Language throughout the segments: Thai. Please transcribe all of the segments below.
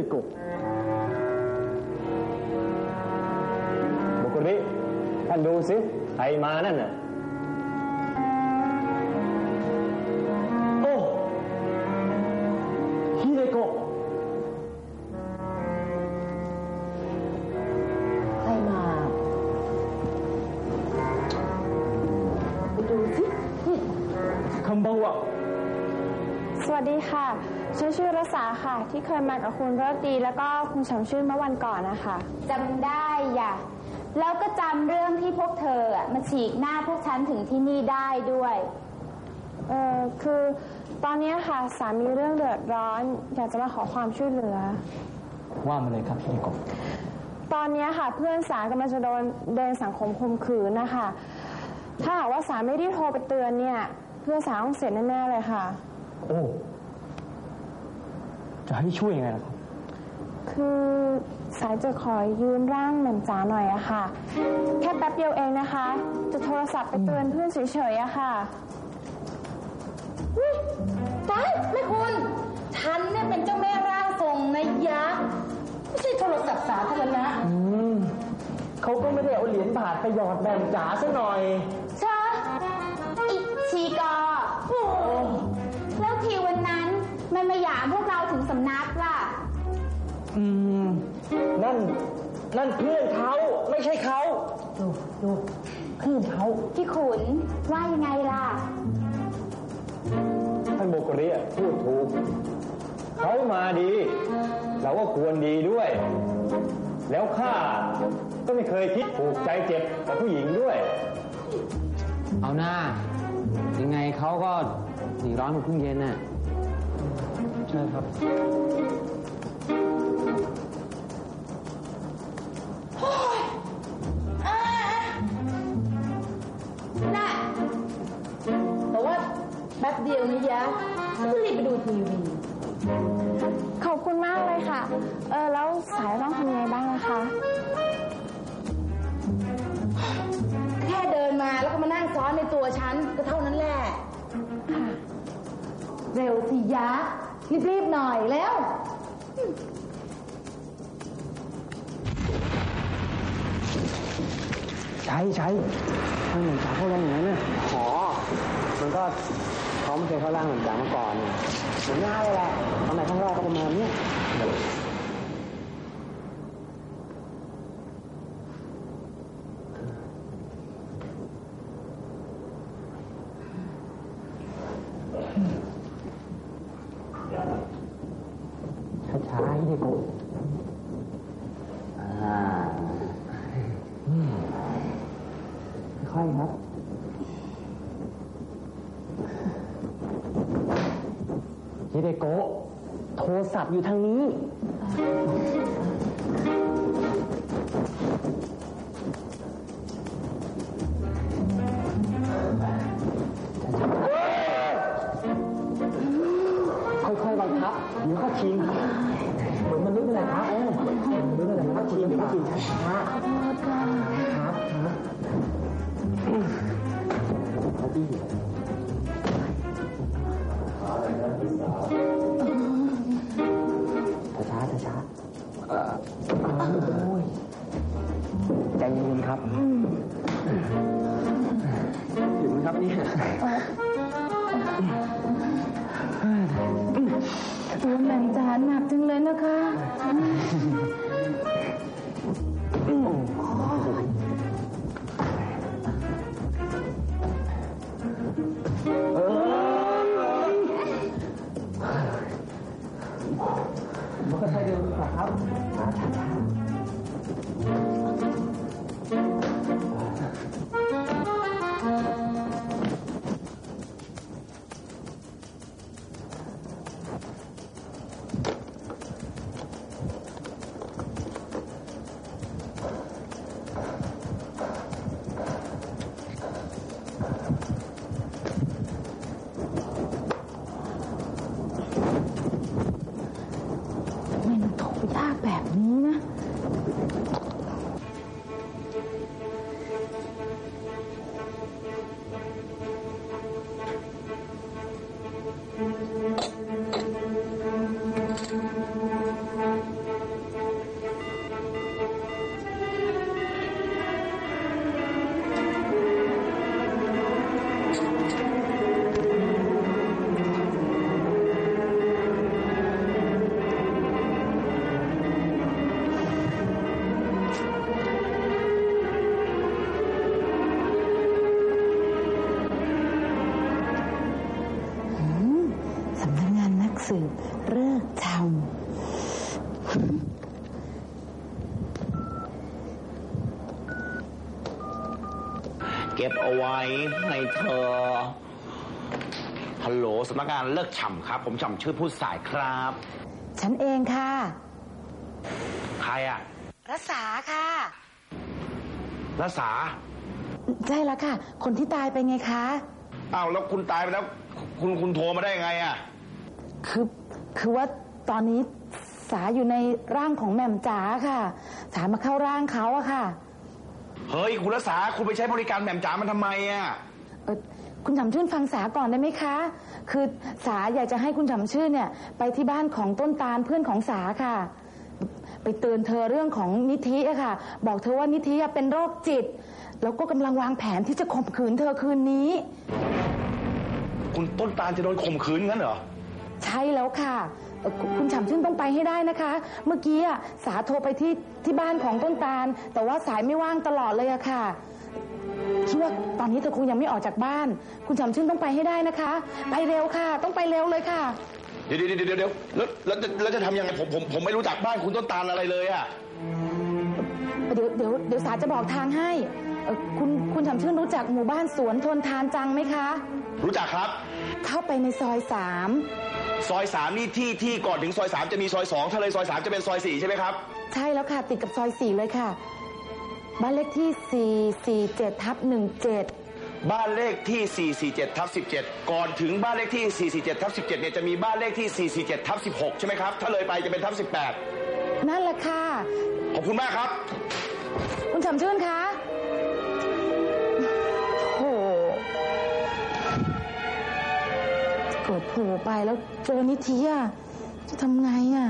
เลยกบบุคลิท่านดูสิใครมานั่นน่ะ สวัสดีค่ะ ฉันชื่อรสาค่ะ ที่เคยมากับคุณเลิศดีแล้วก็คุณสมชื่นเมื่อวันก่อนนะคะจำได้อย่ะ แล้วก็จำเรื่องที่พวกเธออะมาฉีกหน้าพวกฉันถึงที่นี่ได้ด้วย เออคือตอนนี้ค่ะสามีเรื่องเดือดร้อน อยากจะมาขอความช่วยเหลือ ว่ามาเลยครับฮิเดโกะตอนนี้ค่ะ เพื่อนสากำลังจะโดนเดินสังคมข่มขืนนะคะ ถ้าหากว่าสาไม่ได้โทรไปเตือนเนี่ย เพื่อนสาต้องเสียแน่ๆเลยค่ะ โอ้ จะให้ช่วยยังไงล่ะครับ คือสายจะขอยืมร่างหม่อมจ๋าหน่อยอะค่ะ แค่แป๊บเดียวเองนะคะ จะโทรศัพท์ไปเตือนเพื่อนเฉยๆอะค่ะตายแม่คุณ ฉันเนี่ยเป็นเจ้าแม่ร่างทรงนะยักษ์ไม่ใช่โทรศัพท์สาธารณะเขาก็ไม่ได้เอาเหรียญบาทไปหยอดแบ่งจ๋าซะหน่อยชะอิชีกอโอ้แล้วทีวันนั้นมันมาหยามพวกเราถึง สำนักล่ะ อืม นั่น นั่นเพื่อนเขาไม่ใช่เขา ดูดูเพื่อนเขาพี่ขุนว่ายังไงล่ะ ท่านโบกริอะพูดถูก เขามาดี เราก็ควรดีด้วย แล้วข้าก็ไม่เคยคิดผูกใจเจ็บกับผู้หญิงด้วย เอาหน้า ยังไงเขาก็หนีร้อนมาเพิ่งเย็นน่ะ ใช่ครับน่ะแต่ว่าแป๊บเดียวนี่ยะฉันก็รีบไปดูทีวีขอบคุณมากเลยค่ะ เออแล้วสายต้องทำยังไงบ้างนะคะ แค่เดินมาแล้วก็มานั่งซ้อนในตัวฉันก็เท่านั้น รีบๆหน่อยแล้ว ใช่ใช่ทางหนุ่มสาวเขาลงอย่างนั้นน่ะขอ มันก็เขาไม่เคยเข้าร่างเหมือนจามาก่อนน่ยเหมือนง่ายเลยแหละตอนไหนครั้งนอกก็ประมาณเนี้ยาๆให้เด็กอ่าอืมค่อยครับฮิเดโกะโทรศัพท์อยู่ทางนี้ ครับชินเดี๋ยวก็ชินช้าๆครับครับเขาดีช้าช้าช้าเอ่อโอ้ยใจเย็นครับถึงไหมครับเนี่ยตัวแม่งจานหนักจังเลยนะคะ แบบนี้นะืบเลิกทำเก็บเอาไว้ให้เธอ ฮัลโหลสำนักงานเลิกฉ่ำครับ ผมฉ่ำชื่อผู้สายครับ ฉันเองค่ะ ใครอะรัษาค่ะรัษา ใช่แล้วค่ะ คนที่ตายไปไงคะ อ้าวแล้วคุณตายไปแล้ว คุณคุณโทรมาได้ไงอะ คือคือว่าตอนนี้สาอยู่ในร่างของแหม่มจ๋าค่ะ สามาเข้าร่างเขาอะค่ะ เฮ้ย คุณรัษาคุณไปใช้บริการแหม่มจ๋ามันทำไมอะเอ่อคุณฉำชื่นฟังสาก่อนได้ไหมคะ คือสาอยากจะให้คุณฉำชื่นเนี่ย ไปที่บ้านของต้นตาลเพื่อนของสาค่ะ ไปเตือนเธอเรื่องของนิธิอะค่ะ บอกเธอว่านิธิอะเป็นโรคจิต แล้วก็กำลังวางแผนที่จะข่มขืนเธอคืนนี้ คุณต้นตาลจะโดนข่มขืนงั้นเหรอ ใช่แล้วค่ะเอ่อคุณคุณฉ่ำชื่นต้องไปให้ได้นะคะ เมื่อกี้อะสาโทรไปที่ที่บ้านของต้นตาล แต่ว่าสายไม่ว่างตลอดเลยอะค่ะ คิดว่าตอนนี้เธอคงยังไม่ออกจากบ้าน คุณฉ่ำชื่นต้องไปให้ได้นะคะ ไปเร็วค่ะ ต้องไปเร็วเลยค่ะ เดี๋ยวเดี๋ยวเดี๋ยวเดี๋ยวแล้วแล้วจะแล้วจะทำยังไงผมผมผมไม่รู้จักบ้านคุณต้นตาลอะไรเลยอะเดี๋ยวเดี๋ยวเดี๋ยวสาจะบอกทางให้เอ่อคุณคุณฉ่ำชื่นรู้จักหมู่บ้านสวนทนทานจังไหมคะ รู้จักครับ เข้าไปในซอยสาม ซอยสามนี่ที่ที่ก่อนถึงซอยสามจะมีซอยสองถ้าเลยซอยสามจะเป็นซอยสี่ใช่ไหมครับ ใช่แล้วค่ะติดกับซอยสี่เลยค่ะ บ้านเลขที่สี่สี่เจ็ดทับหนึ่งเจ็ดบ้านเลขที่ 447ทับ17 ก่อนถึงบ้านเลขที่ 447ทับ17เนี่ยจะมีบ้านเลขที่ 447ทับ16 ใช่ไหมครับ ถ้าเลยไปจะเป็นทับนั่นแหละค่ะ18ขอบคุณมากครับ คุณฉ่ำชื่นคะ กิดโผล่ไปแล้วเจอนิธิอะจะทำไงอะ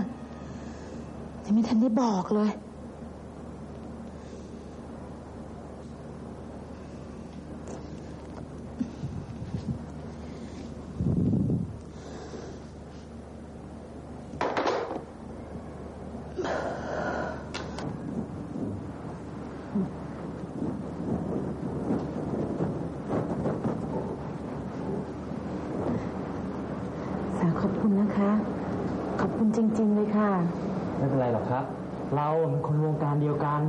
ยังไม่ทันได้บอกเลย สาขอบคุณนะคะ ขอบคุณ จริง ๆ เลยค่ะ ไม่เป็นไรหรอกครับ เราเป็นคนวงการเดียวกัน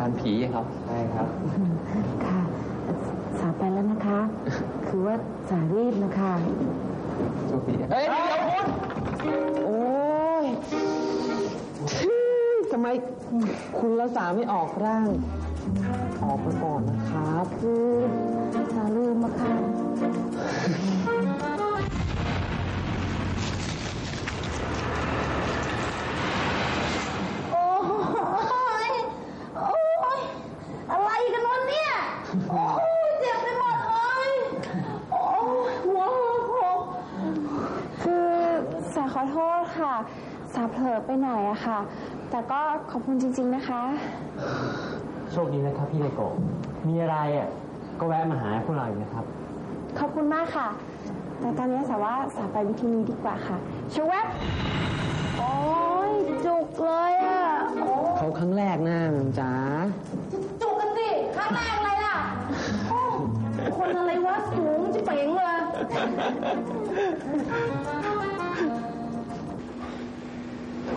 การผีครับ ใช่ครับ ค่ะ สาไปแล้วนะคะ คือว่าสารีบนะคะโชคดีเอ้ยเดี๋ยวคุณโอ้ยทำไมคุณรักษาไม่ออกร่าง ออกไปก่อนนะครับคือสาลืมอะค่ะ โอ้ย โอ้ย อะไรกันวะเนี่ย โอ้ย เจ็บไปหมดเลย โอ้ย หัวโขก คือสาขอโทษค่ะ สา เผลอไปหน่อยอะค่ะ แต่ก็ขอบคุณจริง ๆนะคะ โชคดีนะครับพี่เลโกะมีอะไรอะก็แวะมาหาพวกเราอีกนะครับ ขอบคุณมากค่ะ แต่ตอนนี้สาว่าสาไปวิธีนี้ดีกว่าค่ะชวบโอ้ยจุกเลยอะโอ้เขาครั้งแรกนะจ๋าจุกกันสิข้างแรกอะไรล่ะโอ้คนอะไรวะสูงจะเป๋งเลย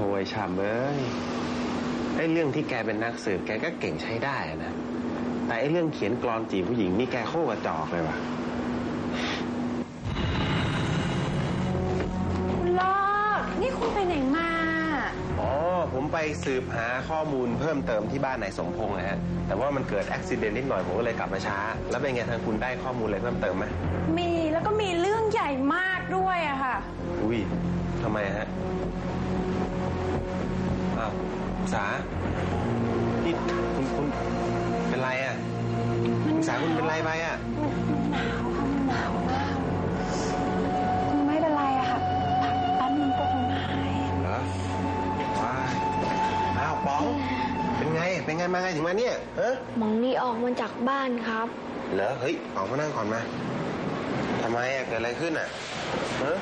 โอ้ยฉ่ำเอ้ยไอ้เรื่องที่แกเป็นนักสืบแกก็เก่งใช้ได้อะนะ แต่ไอ้เรื่องเขียนกรอนจีบผู้หญิงนี่แกโคตรกระจอกเลยว่ะคุณลอกนี่คุณไปไหนมา อ๋อ ผมไปสืบหาข้อมูลเพิ่มเติมที่บ้านนายสมพงษ์นะฮะ แต่ว่ามันเกิดอุบิเหตุนิดหน่อยผมก็เลยกลับมาช้า แล้วเป็นไงทางคุณได้ข้อมูลอะไรเพิ่มเติมไหมมีแล้วก็มีเรื่องใหญ่มากด้วยอะค่ะ อุ้ยทำไมฮะ อ้าวสานี่คุณคุณเป็นไรอะคุณสาคุณเป็นไรไปอะไม่เป็นไรอะค่ะพักแป๊บนึงก็คงหายเหรอว้ายอ้าวป๋อง เป็นไง เป็นไงมาไงถึงมาเนี่ยเออหมองนี่ออกมาจากบ้านครับ เหรอ เฮ้ยป๋องมานั่งก่อนมาทำไมอะเกิดอะไรขึ้นอะเออ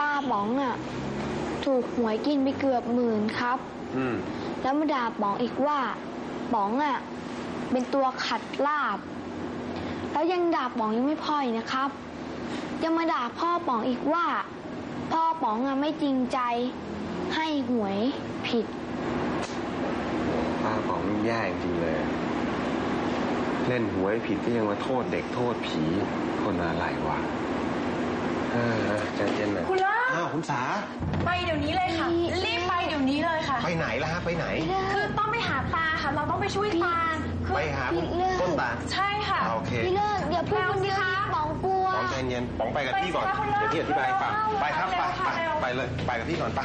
ป้าป๋องอะ ถูกหวยกินไปเกือบหมื่นครับ อืม แล้วมาด่าป๋องอีกว่าป๋องอะ เป็นตัวขัดลาบ แล้วยังด่าป๋องยังไม่พออีกนะครับ ยังมาด่าพ่อป๋องอีกว่า พ่อป๋องอะไม่จริงใจให้หวยผิด ป้าป๋องนี่แย่จริงๆเลย เล่นหวยผิดก็ยังมาโทษเด็กโทษผีคนอะไรวะเออใจเย็นหน่อย คุณล่าอ้าวคุณสา ไปเดี๋ยวนี้เลยค่ะ รีบไปเดี๋ยวนี้เลยค่ะ ไปไหนล่ะฮะ ไปไหน คือต้องไปหาตาค่ะ เราต้องไปช่วยตาคือไปหาคุณต้นตาลใช่ค่ะอ่าโอเคพี่เลิกอย่าพูดคนเดียวดิป๋องกลัวป๋องใจเย็นป๋องไปกับพี่ก่อนไปสิคะคุณเลิศเดี๋ยวพี่อธิบายให้ฟังเอาไปครับ ไปเร็วค่ะไปเร็วไปเลย ไปกับพี่ก่อนไป